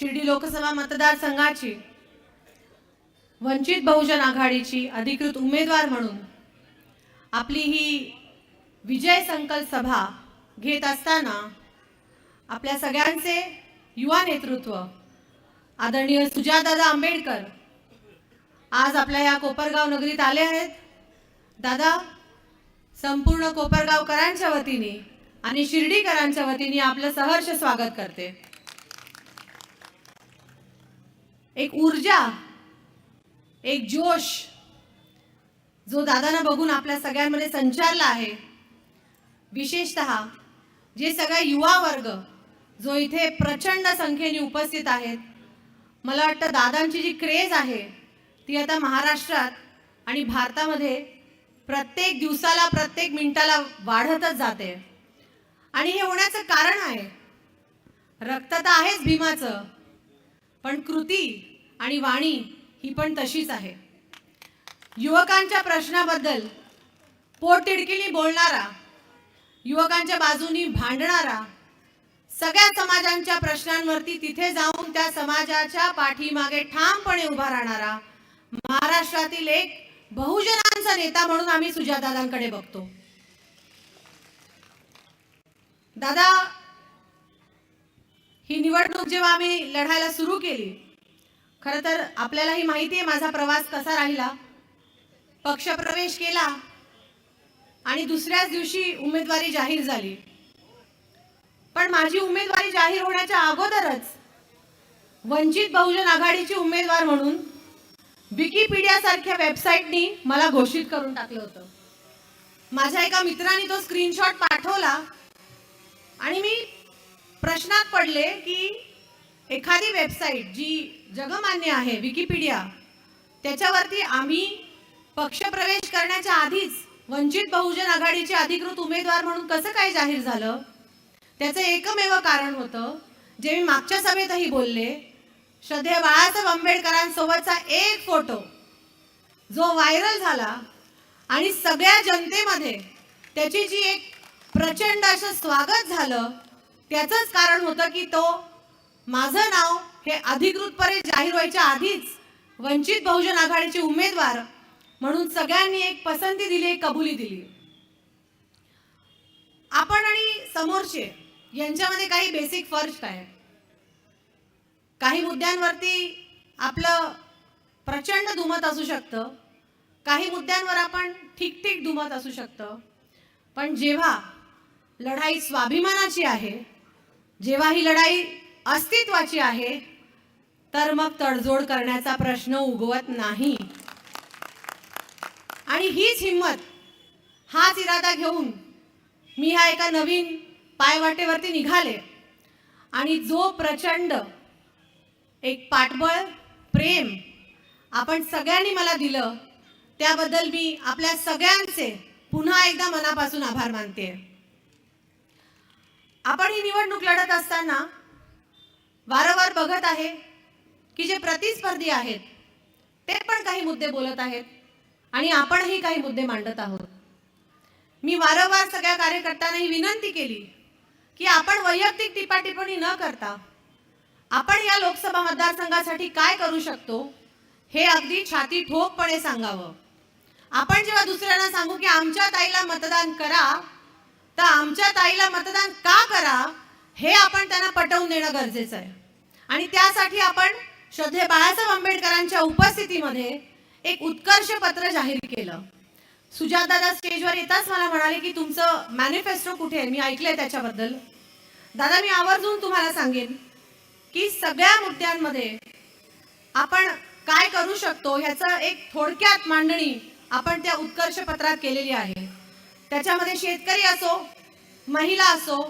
शिर्डी लोकसभा मतदारसंघाची वंचित बहुजन आघाडीची अधिकृत उमेदवार म्हणून आपली ही विजय संकल्प सभा घेत असताना आपल्या सगळ्यांचे युवा नेतृत्व आदरणीय सुजातदादा आंबेडकर आज आपल्या या कोपरगाव नगरीत आले आहेत. दादा संपूर्ण कोपरगावकरांच्या वतीने आणि शिर्डीकरांच्या वतीने आपलं सहर्ष स्वागत करते. एक ऊर्जा एक जोश जो दादांना बघून आपल्या सगळ्यांमध्ये संचारला आहे. विशेषतः जे सगळा युवा वर्ग जो इथे प्रचंड संख्येने उपस्थित आहेत मला वाटतं दादांची जी क्रेज आहे ती आता महाराष्ट्रात आणि भारतामध्ये प्रत्येक दिवसाला प्रत्येक मिनिटाला वाढतच जाते. आणि हे होण्याचं कारण आहे रक्त तर आहेच भीमाचं पण कृती आणि वाणी ही पण तशीच आहे. युवकांच्या प्रश्नाबद्दल पोटतिडकीने बोलणारा युवकांच्या बाजूनी भांडणारा सगळ्या समाजांच्या प्रश्नांवरती तिथे जाऊन त्या समाजाच्या पाठीमागे ठामपणे उभा राहणारा महाराष्ट्रातील एक बहुजनांचा नेता म्हणून आम्ही सुजातादांकडे बघतो. दादा ही निवडणूक जेव्हा आम्ही लढायला सुरू केली खरं तर आपल्यालाही माहिती आहे माझा प्रवास कसा राहिला. पक्षप्रवेश केला आणि दुसऱ्याच दिवशी उमेदवारी जाहीर झाली. पण माझी उमेदवारी जाहीर होण्याच्या अगोदरच वंचित बहुजन आघाडीची उमेदवार म्हणून विकिपीडिया सारख्या वेबसाईटनी मला घोषित करून टाकलं होतं. माझ्या एका मित्राने तो स्क्रीनशॉट पाठवला आणि मी प्रश्नात पडले की एखादी वेबसाईट जी जगमान्य आहे विकिपीडिया. त्याच्यावरती आम्ही पक्षप्रवेश करण्याच्या आधीच वंचित बहुजन आघाडीचे अधिकृत उमेदवार म्हणून कसं काय जाहीर झालं? त्याचं एकमेव कारण होतं जे मी मागच्या सभेतही बोलले श्रद्धेय बाळासाहेब आंबेडकरांसोबतचा एक फोटो जो व्हायरल झाला आणि सगळ्या जनतेमध्ये त्याची जी एक प्रचंड असं स्वागत झालं त्याचंच कारण होतं की तो माझं नाव हे अधिकृतपणे जाहीर व्हायच्या आधीच वंचित बहुजन आघाडीचे उमेदवार म्हणून सगळ्यांनी एक पसंती दिली एक कबुली दिली. आपण आणि समोरचे यांच्यामध्ये काही बेसिक फर्ज आहे काही मुद्द्यांवरती आपलं प्रचंड दुमत असू शकतं. काही मुद्द्यांवर आपण ठीक ठीक दुमत असू शकतं. पण जेव्हा लढाई स्वाभिमानाची आहे जेव्हा ही लढाई अस्तित्वाची आहे तर मग तडजोड करण्याचा प्रश्न उगवत नाही. आणि हीच हिंमत हाच इरादा घेऊन मी ह्या एका नवीन पायवाटेवरती निघाले. आणि जो प्रचंड एक पाठबळ प्रेम आपण सगळ्यांनी मला दिलं त्याबद्दल मी आपल्या सगळ्यांचे पुन्हा एकदा मनापासून आभार मानते आपण ही निवडणूक लढत असताना वारंवार बघत आहे की जे प्रतिस्पर्धी आहेत ते पण काही मुद्दे बोलत आहेत आणि आपणही काही मुद्दे मांडत आहोत. मी वारंवार सगळ्या कार्यकर्त्यांना ही विनंती केली की आपण वैयक्तिक टिपाटिप्पणी न करता आपण या लोकसभा मतदारसंघासाठी काय करू शकतो हे अगदी छाती ठोकपणे सांगावं. आपण जेव्हा दुसऱ्यांना सांगू की आमच्या ताईला मतदान करा तर आमच्या ताईला मतदान का करा हे आपण त्यांना पटवून देणं गरजेचं आहे. आणि त्यासाठी आपण श्रद्धे बाळासाहेब आंबेडकरांच्या उपस्थितीमध्ये एक उत्कर्ष पत्र जाहीर केलं. सुजातदादा स्टेजवर येताच मला म्हणाले की तुमचं मॅनिफेस्टो कुठे आहे? मी ऐकलंय त्याच्याबद्दल. दादा मी आवर्जून तुम्हाला सांगेन की सगळ्या मुद्द्यांमध्ये आपण काय करू शकतो ह्याचं एक थोडक्यात मांडणी आपण त्या उत्कर्ष पत्रात केलेली आहे. त्याच्यामध्ये शेतकरी असो महिला असो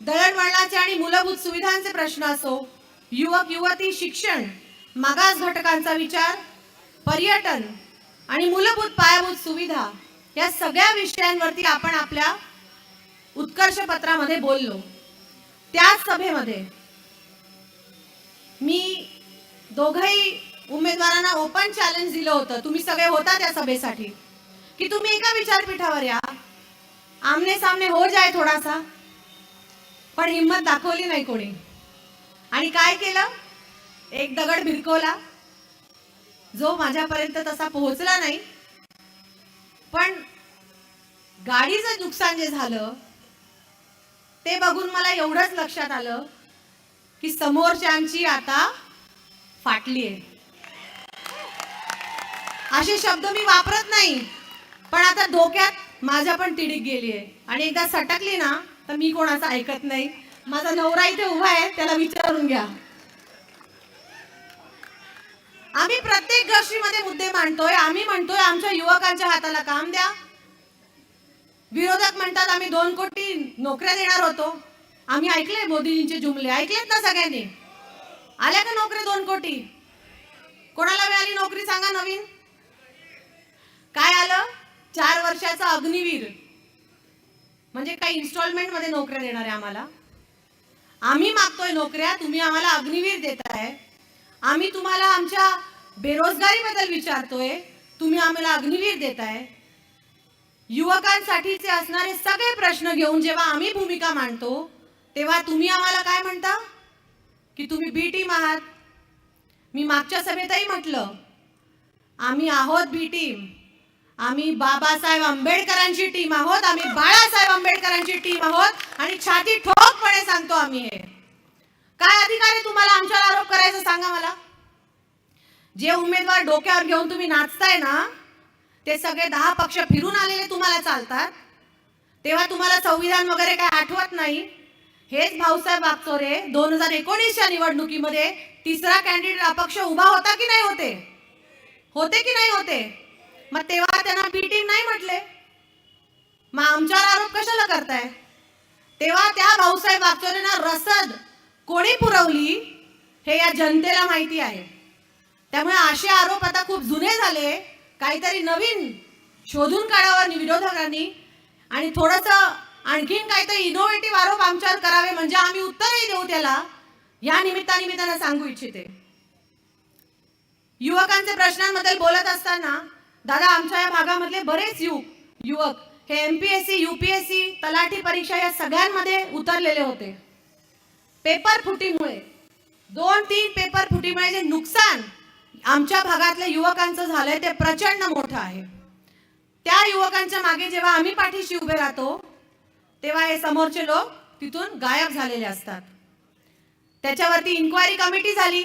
दळणवळणाचे आणि मूलभूत सुविधांचे प्रश्न असो युवक युवती शिक्षण मागास घटकांचा विचार पर्यटन आणि मूलभूत पायाभूत सुविधा या सगळ्या विषयांवरती आपण आपल्या उत्कर्ष पत्रामध्ये बोललो. त्याच सभेमध्ये मी दोघही उमेदवारांना ओपन चॅलेंज दिलं होतं. तुम्ही सगळे होता त्या सभेसाठी. की तुम्ही एका विचारपीठावर या. आमने सामने हो जाय थोडासा. पण हिंमत दाखवली नाही कोणी. आणि काय केलं? एक दगड भिरकवला. जो माझ्यापर्यंत तसा पोहोचला नाही. पण गाडीचं नुकसान जे झालं ते बघून मला एवढंच लक्षात आलं की समोरच्यांची आता फाटली आहे. असे शब्द मी वापरत नाही पण आता डोक्यात माझ्या पण तिडीक गेली आहे. आणि एकदा सटकली ना तर मी कोणाचं ऐकत नाही. माझा नवरा इथे उभा आहे त्याला विचारून घ्या. आम्ही प्रत्येक गोष्टीमध्ये मुद्दे मांडतोय आम्ही म्हणतोय आमच्या युवकांच्या हाताला काम द्या. विरोधक म्हणतात आम्ही दोन कोटी नोकऱ्या देणार होतो. आम्ही ऐकले मोदीजींचे जुमले ऐकलेत ना सगळ्यांनी? आल्या का नोकऱ्या दोन कोटी? कोणाला मिळाली नोकरी सांगा नवीन? काय आलं? चार वर्षाचा अग्निवीर. म्हणजे काही इन्स्टॉलमेंटमध्ये नोकऱ्या देणार आहे आम्हाला. आम्ही मागतोय नोकऱ्या तुम्ही आम्हाला अग्निवीर देताय. आम्ही तुम्हाला आमच्या बेरोजगारीबद्दल विचारतोय तुम्ही आम्हाला अग्निवीर देताय. युवकांसाठीचे असणारे सगळे प्रश्न घेऊन जेव्हा आम्ही भूमिका मांडतो तेव्हा तुम्ही आम्हाला काय म्हणता? की तुम्ही बी टीम आहात. मी मागच्या सभेतही म्हटलं आम्ही आहोत बी टीम आम्ही बाबासाहेब आंबेडकरांची टीम आहोत. आम्ही बाळासाहेब आंबेडकरांची टीम आहोत. आणि छाती ठामपणे सांगतो आम्ही हे. काय अधिकार आहे तुम्हाला आमच्यावर आरोप करायचा सांगा मला? जे उमेदवार डोक्यावर घेऊन तुम्ही नाचताय ना ते सगळे दहा पक्ष फिरून आलेले तुम्हाला चालतात. तेव्हा तुम्हाला संविधान वगैरे काय आठवत नाही? हेच भाऊसाहेब आपचोरे दोन हजार एकोणीसच्या निवडणुकीमध्ये तिसरा कॅन्डिडेट अपक्ष उभा होता की नाही होते? होते की नाही होते? मग तेव्हा त्यांना बीटिंग नाही म्हटले. मग आमच्यावर आरोप कशाला करताय? तेव्हा त्या भाऊसाहेब वागचोरेंना रसद कोणी पुरवली हे या जनतेला माहिती आहे. त्यामुळे असे आरोप आता खूप जुने झाले. काहीतरी नवीन शोधून काढावं विरोधकांनी आणि थोडस आणखीन काहीतरी इनोव्हेटिव्ह आरोप आमच्यावर करावे म्हणजे आम्ही उत्तरही देऊ त्याला. या निमित्ताने मी सांगू इच्छिते. युवकांच्या प्रश्नांबद्दल बोलत असताना दादा आमच्या या भागामधले बरेच युवक युवक हे M P S C U P S C तलाठी परीक्षा या सगळ्यांमध्ये उतरलेले होते. पेपर फुटीमुळे. दोन तीन पेपर फुटीमुळे जे नुकसान आमच्या भागातल्या युवकांचं झालंय ते प्रचंड मोठं आहे. त्या युवकांच्या मागे जेव्हा आम्ही पाठीशी उभे राहतो तेव्हा हे समोरचे लोक तिथून गायब झालेले असतात. त्याच्यावरती इन्क्वायरी कमिटी झाली.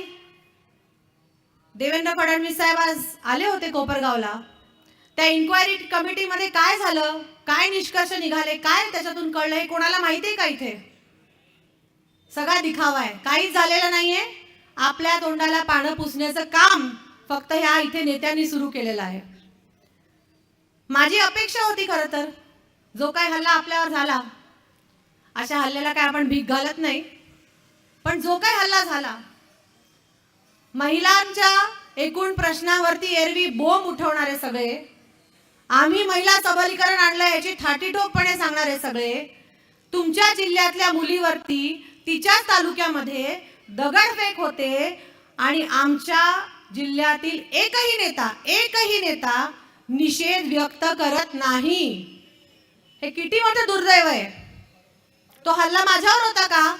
देवेंद्र फडणवीस साहेब आज आले होते कोपरगावला. त्या इन्क्वायरी कमिटीमध्ये काय झालं? काय निष्कर्ष निघाले? काय त्याच्यातून कळलं? हे कोणाला माहिती आहे का इथे? सगळा दिखावा आहे. काहीच झालेलं नाहीये. आपल्या तोंडाला पानं पुसण्याचं काम फक्त ह्या इथे नेत्यांनी सुरू केलेलं आहे. माझी अपेक्षा होती खरं तर. जो काय हल्ला आपल्यावर झाला अशा हल्ल्याला काय आपण भीक घालत नाही. पण जो काय हल्ला झाला महिलांच्या एकूण प्रश्नावरती एरवी बोंब उठवणारे सगळे आम्ही महिला सबलीकरण आणलं याची ठाटीठोकपणे सांगणारे सगळे. तुमच्या जिल्ह्यातल्या मुलीवरती तिच्याच तालुक्यामध्ये दगडफेक होते आणि आमच्या जिल्ह्यातील एकही नेता एकही नेता निषेध व्यक्त करत नाही. हे किती मोठं दुर्दैव आहे. तो हल्ला माझ्यावर होता का?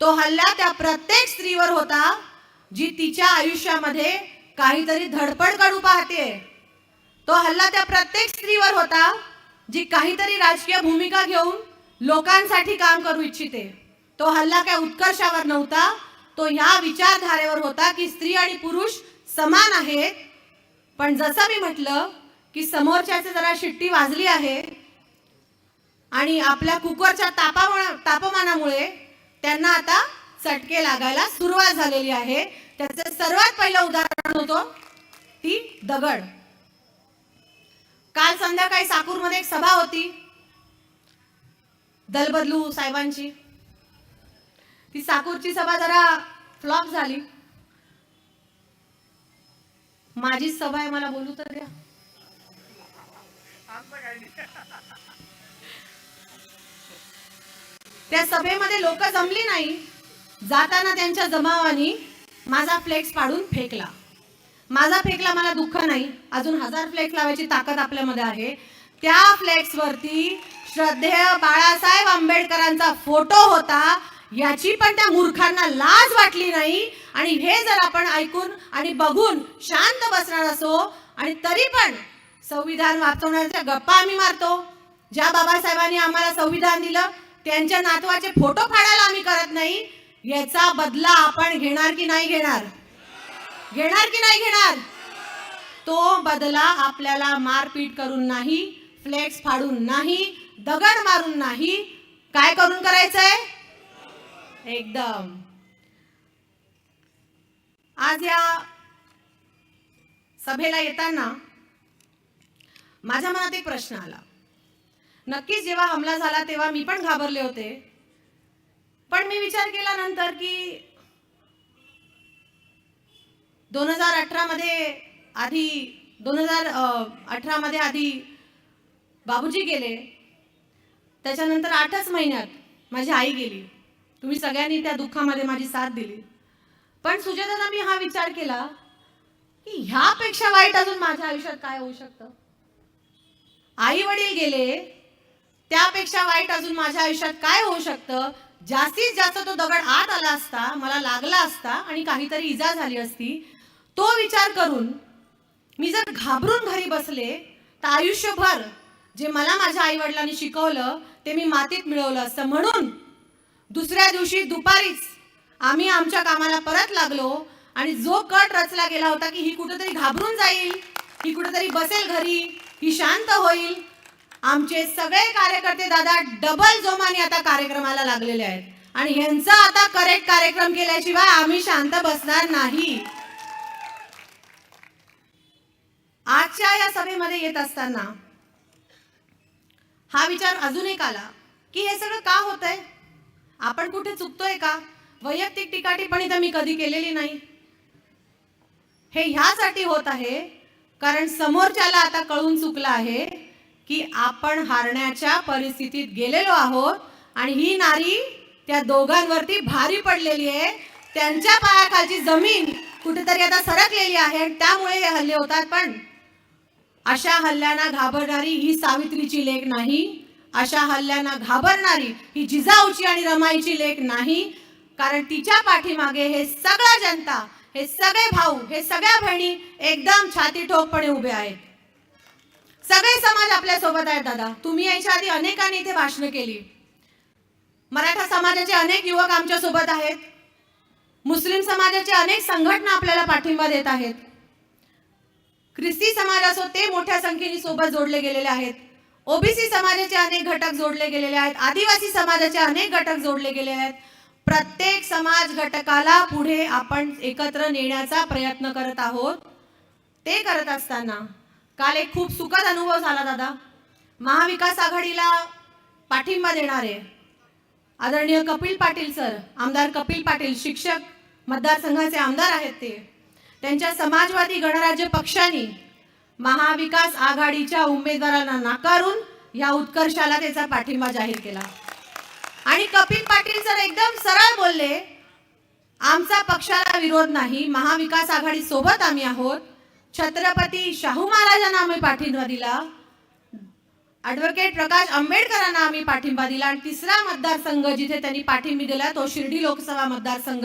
तो हल्ला त्या प्रत्येक स्त्रीवर होता जी तिच्या आयुष्यामध्ये काहीतरी धडपड काढू पाहते. तो हल्ला त्या प्रत्येक स्त्रीवर होता जी काहीतरी राजकीय भूमिका घेऊन लोकांसाठी काम करू इच्छिते. तो हल्ला काय उत्कर्षावर नव्हता तो ह्या विचारधारेवर होता की स्त्री आणि पुरुष समान आहेत. पण जसं मी म्हटलं की समोरच्याचे जरा शिट्टी वाजली आहे आणि आपल्या कुकरच्या तापामा तापमानामुळे त्यांना आता चटके लागायला सुरुवात झालेली आहे. त्याचं सर्वात पहिलं उदाहरण होतं ती दगड. काल संध्याकाळी साकूरमध्ये एक सभा होती. दलबदलू साहेबांची. ती साकूरची सभा जरा फ्लॉप झाली. माझी सभा आहे मला बोलू तर द्या. त्या सभेमध्ये लोक जमली नाही. जाताना त्यांच्या जमावानी माझा फ्लेक्स पाडून फेकला. माझा फेकला मला दुःख नाही. अजून हजार फ्लेक्स लावायची ताकद आपल्यामध्ये आहे. त्या फ्लेक्सवरती श्रद्धेय बाळासाहेब आंबेडकरांचा फोटो होता. याची पण त्या मूर्खांना लाज वाटली नाही. आणि हे जर आपण ऐकून आणि बघून शांत बसणार असो आणि तरी पण संविधान वाचवण्याच्या गप्पा आम्ही मारतो. ज्या बाबासाहेबांनी आम्हाला संविधान दिलं त्यांच्या नातवाचे फोटो फाडायला आम्ही करत नाही. याचा बदला आपण घेणार की नाही घेणार? घेणार की नाही घेणार? तो बदला आपल्याला मारपीट करून नाही फ्लेक्स फाडून नाही दगड मारून नाही. काय करून करायचंय? एकदम. आज या सभेला येताना माझ्या मनात एक प्रश्न आला. नक्कीच जेव्हा हमला झाला तेव्हा मी पण घाबरले होते. पण मी विचार केला नंतर की दोन हजार अठरामध्ये आधी दोन हजार अठरामध्ये आधी बाबूजी गेले. त्याच्यानंतर आठच महिन्यात माझी आई गेली. तुम्ही सगळ्यांनी त्या दुःखामध्ये माझी साथ दिली. पण सुजाताना मी हा विचार केला की ह्यापेक्षा वाईट अजून माझ्या आयुष्यात काय होऊ शकतं? आई वडील गेले त्यापेक्षा वाईट अजून माझ्या आयुष्यात काय होऊ शकतं? जास्तीत जास्त तो दगड आत आला असता मला लागला असता आणि काहीतरी इजा झाली असती तो विचार करून मी जर घाबरून घरी बसले तर आयुष्यभर जे मला माझ्या आई वडिलांनी शिकवलं ते मी मातीत मिळवलं असतं. म्हणून दुसऱ्या दिवशी दुपारीच आम्ही आमच्या कामाला परत लागलो आणि जो कट रचला गेला होता की ही कुठेतरी घाबरून जाईल ही कुठेतरी बसेल घरी ही शांत होईल. आमचे सगळे कार्यकर्ते दादा डबल जोमाने आता कार्यक्रमाला लागलेले आहेत. आणि ह्यांचा आता करेक्ट कार्यक्रम केल्याशिवाय आम्ही शांत बसणार नाही. आजच्या या सभेमध्ये येत असताना हा विचार अजून एक आला की हे सगळं का होतंय? आपण कुठे चुकतोय का? वैयक्तिक टिकाटीपणी तर मी कधी केलेली नाही. हे ह्यासाठी होत आहे कारण समोरच्याला आता कळून चुकलं आहे की आपण हारण्याच्या परिस्थितीत गेलेलो आहोत आणि ही नारी त्या दोघांवरती भारी पडलेली आहे. त्यांच्या पायाखालची जमीन कुठेतरी आता सरकलेली आहे त्यामुळे हे हल्ले होतात. पण अशा हल्ल्यांना घाबरणारी ही सावित्रीची लेख नाही. अशा हल्ल्यांना घाबरणारी ही जिजाऊची आणि रमाईची लेख नाही. कारण तिच्या पाठीमागे हे सगळा जनता हे सगळे भाऊ हे सगळ्या बहिणी एकदम छाती ठोकपणे उभे आहेत. सगळे समाज आपल्यासोबत आहेत दादा. तुम्ही यायच्या आधी अनेकांनी इथे भाषण केली. मराठा समाजाचे अनेक युवक आमच्यासोबत आहेत. मुस्लिम समाजाचे अनेक संघटना आपल्याला पाठिंबा देत आहेत. ख्रिस्ती समाज असो ते मोठ्या संख्येने सोबत जोडले गेलेले आहेत. ओबीसी समाजाचे अनेक घटक जोडले गेलेले आहेत. आदिवासी समाजाचे अनेक घटक जोडले गेले आहेत. प्रत्येक समाज घटकाला पुढे आपण एकत्र नेण्याचा प्रयत्न करत आहोत. ते करत असताना काल एक खूप सुखद अनुभव झाला दादा. महाविकास आघाडीला पाठिंबा देणारे आदरणीय कपिल पाटील सर आमदार कपिल पाटील शिक्षक मतदारसंघाचे आमदार आहेत ते. त्यांच्या समाजवादी गणराज्य पक्षाने महाविकास आघाडीच्या उमेदवारांना नाकारून या उत्कर्षाला त्याचा पाठिंबा जाहीर केला. आणि कपिल पाटील सर एकदम सरळ बोलले आमचा पक्षाला विरोध नाही महाविकास आघाडी सोबत आम्ही आहोत. छत्रपती शाहू महाराजांना आम्ही पाठिंबा दिला. ऍडव्होकेट प्रकाश आंबेडकरांना आम्ही पाठिंबा दिला. आणि तिसरा मतदारसंघ जिथे त्यांनी पाठिंबा दिला तो शिर्डी लोकसभा मतदारसंघ.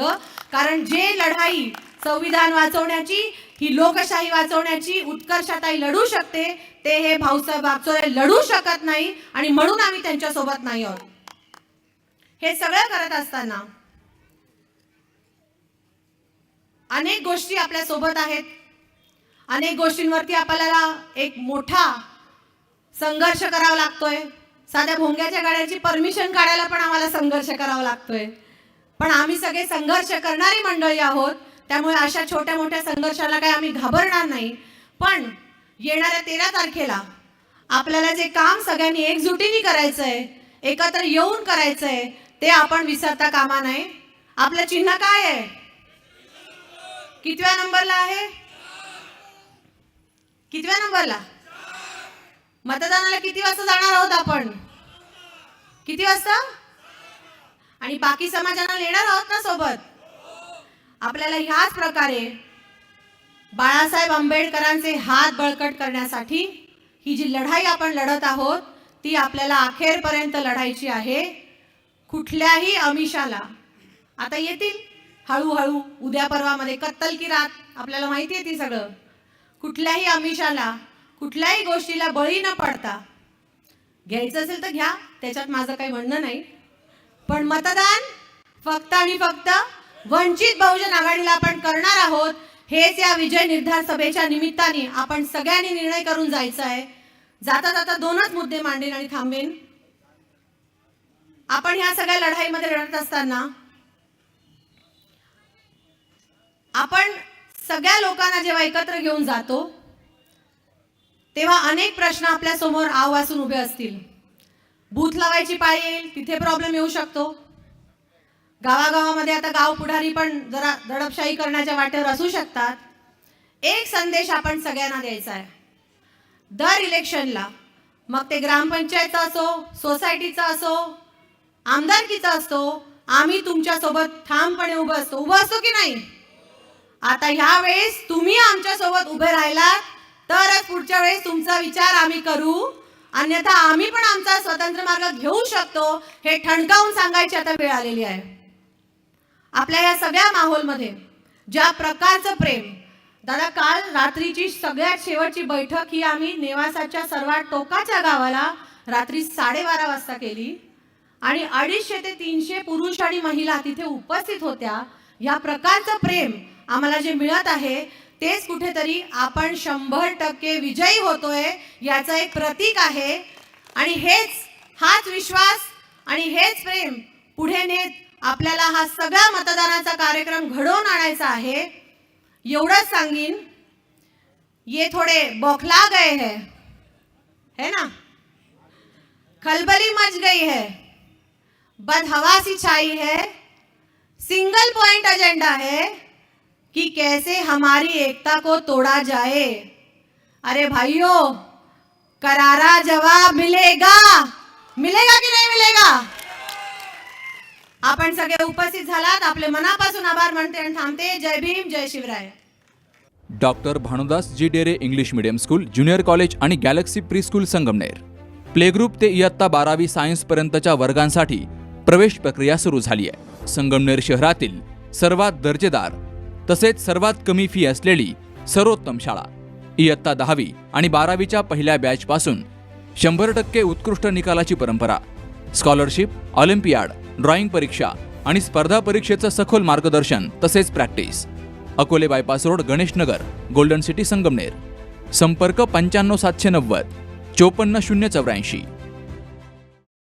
कारण जे लढाई संविधान वाचवण्याची ही लोकशाही वाचवण्याची उत्कर्षताई लढू शकते ते हे भाऊसाहेब वागचोरे लढू शकत नाही आणि म्हणून आम्ही त्यांच्यासोबत नाही आहोत. हे सगळं करत असताना अनेक गोष्टी आपल्यासोबत आहेत. अनेक गोष्टींवरती आपल्याला एक मोठा संघर्ष करावा लागतोय. साध्या भोंग्याच्या गाड्याची परमिशन काढायला पण आम्हाला संघर्ष करावा लागतोय. पण आम्ही सगळे संघर्ष करणारी मंडळी आहोत. त्यामुळे अशा छोट्या मोठ्या संघर्षाला काही आम्ही घाबरणार नाही. पण येणाऱ्या तेरा तारखेला आपल्याला जे काम सगळ्यांनी एकजुटीने करायचं आहे एकत्र येऊन करायचं आहे ते आपण विसरता कामा नये. आपलं चिन्ह काय आहे? कितव्या नंबरला आहे? कितव्या नंबरला? मतदानाला किती वाजता जाणार आहोत आपण? किती वाजता? आणि बाकी समाजांना येणार आहोत ना सोबत? आपल्याला ह्याच प्रकारे बाळासाहेब आंबेडकरांचे हात बळकट करण्यासाठी ही जी लढाई आपण लढत आहोत ती आपल्याला अखेरपर्यंत लढायची आहे. कुठल्याही अमिषाला आता येतील. हळूहळू उद्या परवामध्ये कत्तल की रात आपल्याला माहिती आहे ती सगळं. कुठल्याही अमिषाला कुठल्याही गोष्टीला बळी न पडता. घ्यायचं असेल तर घ्या त्याच्यात माझं काही म्हणणं नाही. पण मतदान फक्त आणि फक्त वंचित बहुजन आघाडीला आपण करणार आहोत. हेच या विजय निर्धार सभेच्या निमित्ताने आपण सगळ्यांनी निर्णय करून जायचं आहे. जाता जाता दोनच मुद्दे मांडेन आणि थांबेन. आपण ह्या सगळ्या लढाईमध्ये लढत असताना आपण सगळ्या लोकांना जेव्हा एकत्र घेऊन जातो तेव्हा अनेक प्रश्न आपल्यासमोर आव असून उभे असतील. बूथ लावायची पाळी येईल तिथे प्रॉब्लेम येऊ शकतो. गावागावामध्ये आता गाव पुढारी पण जरा दडपशाही करण्याच्या वाटेवर असू शकतात. एक संदेश आपण सगळ्यांना द्यायचा आहे. दर इलेक्शनला मग ते ग्रामपंचायतचा असो सोसायटीचा असो आमदारकीचा असतो आम्ही तुमच्यासोबत ठामपणे उभं असतो. उभं असतो की नाही? आता ह्या वेळेस तुम्ही आमच्यासोबत उभे राहिलात तरच पुढच्या वेळेस तुमचा विचार आम्ही करू. अन्यथा आम्ही पण आमचा स्वतंत्र मार्ग घेऊ शकतो हे ठणकावून सांगायची आता वेळ आलेली आहे. आपल्या या सगळ्या माहोलमध्ये ज्या प्रकारचं प्रेम दादा काल रात्रीची सगळ्यात शेवटची बैठक ही आम्ही नेवासाच्या सर्वात टोकाच्या गावाला रात्री साडेबारा वाजता केली. आणि अडीचशे ते तीनशे पुरुष आणि महिला तिथे उपस्थित होत्या. या प्रकारचं प्रेम आम्हाला जे मिळत आहे तेच कुठेतरी आपण शंभर टक्के विजयी होतोय याचं एक प्रतीक आहे. आणि हेच हाच विश्वास आणि हेच प्रेम पुढे नेत आपल्याला हा सगळा मतदानाचा कार्यक्रम घडवून आणायचा आहे. एवढंच सांगीन. ये थोडे बौखला गए हैं. है ना? खलबली मच गई है. बदहवासी छाई है. सिंगल पॉइंट एजेंडा है कि कैसे हमारी एकता को तोड़ा जाए। अरे भाइयों, करारा जवाब मिलेगा। मिलेगा कि नहीं मिलेगा? आपण सगळे उपस्थित झालात. आपले मनापासून आभार म्हणते आणि थांबते. जय भीम जय Shivrai. Doctor Bhanudas ji Dere English medium school junior college आणि Galaxy pre school Sangamner. Playgroup ते इयत्ता बारावी सायन्सपर्यंतच्या वर्गांसाठी प्रवेश प्रक्रिया सुरू झाली आहे. संगमनेर शहरातील सर्वात दर्जेदार तसेच सर्वात कमी फी असलेली सर्वोत्तम शाळा. इयत्ता दहावी आणि बारावीच्या पहिल्या बॅचपासून शंभर टक्के उत्कृष्ट निकालाची परंपरा स्कॉलरशिप ऑलिम्पियाड ड्रॉइंग परीक्षा आणि स्पर्धा परीक्षेचं सखोल मार्गदर्शन तसेच practice. Akole bypass road Ganeshnagar Golden City Sangamner. संपर्क पंच्याण्णव सातशे नव्वद चोपन्न शून्य चौऱ्याऐंशी.